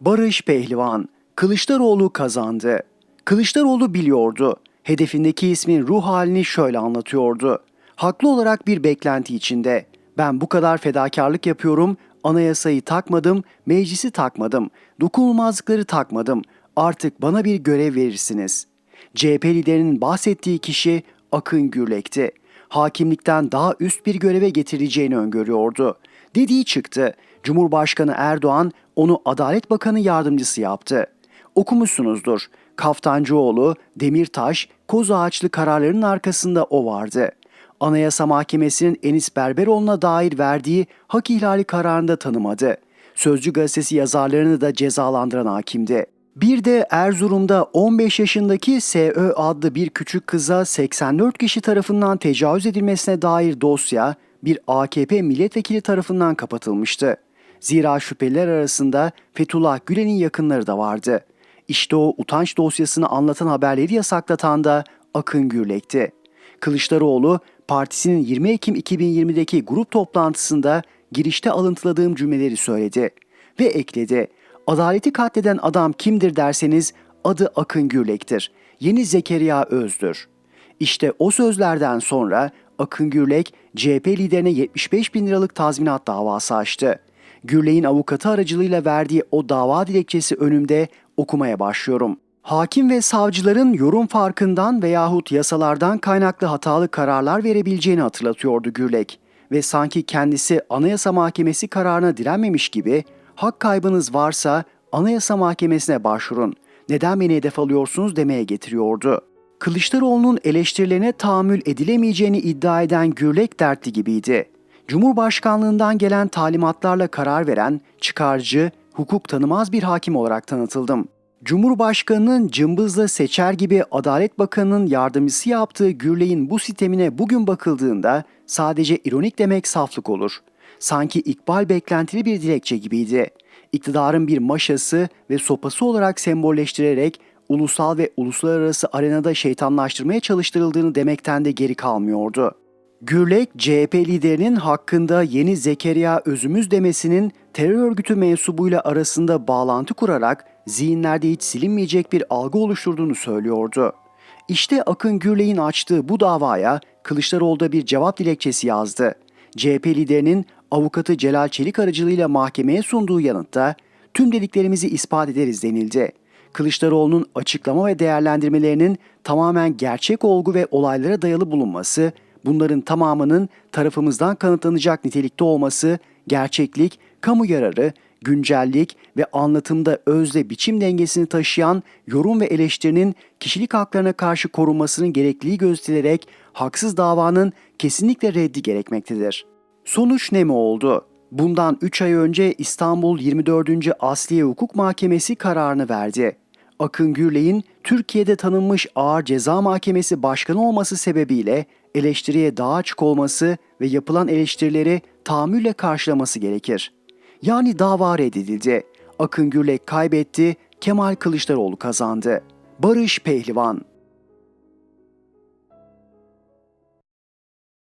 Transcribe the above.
Barış Pehlivan, Kılıçdaroğlu kazandı. Kılıçdaroğlu biliyordu. Hedefindeki ismin ruh halini şöyle anlatıyordu. Haklı olarak bir beklenti içinde. Ben bu kadar fedakarlık yapıyorum, anayasayı takmadım, meclisi takmadım, dokunulmazlıkları takmadım. Artık bana bir görev verirsiniz. CHP liderinin bahsettiği kişi Akın Gürlek'ti. Hakimlikten daha üst bir göreve getireceğini öngörüyordu. Dediği çıktı. Cumhurbaşkanı Erdoğan onu Adalet Bakanı yardımcısı yaptı. Okumuşsunuzdur. Kaftancıoğlu, Demirtaş, Koz Ağaçlı kararlarının arkasında o vardı. Anayasa Mahkemesi'nin Enis Berberoğlu'na dair verdiği hak ihlali kararında tanımadı. Sözcü gazetesi yazarlarını da cezalandıran hakimdi. Bir de Erzurum'da 15 yaşındaki SÖ adlı bir küçük kıza 84 kişi tarafından tecavüz edilmesine dair dosya bir AKP milletvekili tarafından kapatılmıştı. Zira şüpheliler arasında Fethullah Gülen'in yakınları da vardı. İşte o utanç dosyasını anlatan haberleri yasaklatan da Akın Gürlek'ti. Kılıçdaroğlu partisinin 20 Ekim 2020'deki grup toplantısında girişte alıntıladığım cümleleri söyledi ve ekledi. Adaleti katleden adam kimdir derseniz adı Akın Gürlek'tir. Yeni Zekeriya Öz'dür. İşte o sözlerden sonra Akın Gürlek CHP liderine 75 bin liralık tazminat davası açtı. Gürlek'in avukatı aracılığıyla verdiği o dava dilekçesi önümde okumaya başlıyorum. Hakim ve savcıların yorum farkından veyahut yasalardan kaynaklı hatalı kararlar verebileceğini hatırlatıyordu Gürlek ve sanki kendisi Anayasa Mahkemesi kararına direnmemiş gibi hak kaybınız varsa Anayasa Mahkemesi'ne başvurun. Neden beni hedef alıyorsunuz demeye getiriyordu. Kılıçdaroğlu'nun eleştirilerine tahammül edilemeyeceğini iddia eden Gürlek dertli gibiydi. Cumhurbaşkanlığından gelen talimatlarla karar veren, çıkarcı, hukuk tanımaz bir hakim olarak tanıtıldım. Cumhurbaşkanının cımbızla seçer gibi Adalet Bakanı'nın yardımcısı yaptığı Gürley'in bu sistemine bugün bakıldığında sadece ironik demek saflık olur. Sanki ikbal beklentili bir dilekçe gibiydi. İktidarın bir maşası ve sopası olarak sembolleştirerek ulusal ve uluslararası arenada şeytanlaştırmaya çalıştırıldığını demekten de geri kalmıyordu. Gürlek, CHP liderinin hakkında yeni Zekeriya Özümüz demesinin terör örgütü mensubuyla arasında bağlantı kurarak zihinlerde hiç silinmeyecek bir algı oluşturduğunu söylüyordu. İşte Akın Gürlek'in açtığı bu davaya Kılıçdaroğlu da bir cevap dilekçesi yazdı. CHP liderinin avukatı Celal Çelik aracılığıyla mahkemeye sunduğu yanıtta tüm dediklerimizi ispat ederiz denildi. Kılıçdaroğlu'nun açıklama ve değerlendirmelerinin tamamen gerçek olgu ve olaylara dayalı bulunması, bunların tamamının tarafımızdan kanıtlanacak nitelikte olması, gerçeklik, kamu yararı, güncellik ve anlatımda özle biçim dengesini taşıyan yorum ve eleştirinin kişilik haklarına karşı korunmasının gerekliliği gösterilerek haksız davanın kesinlikle reddi gerekmektedir. Sonuç ne mi oldu? Bundan 3 ay önce İstanbul 24. Asliye Hukuk Mahkemesi kararını verdi. Akın Gürley'in Türkiye'de tanınmış ağır ceza mahkemesi başkanı olması sebebiyle eleştiriye daha açık olması ve yapılan eleştirileri tahammülle karşılaması gerekir. Yani dava reddedildi. Akın Gürlek kaybetti, Kemal Kılıçdaroğlu kazandı. Barış Pehlivan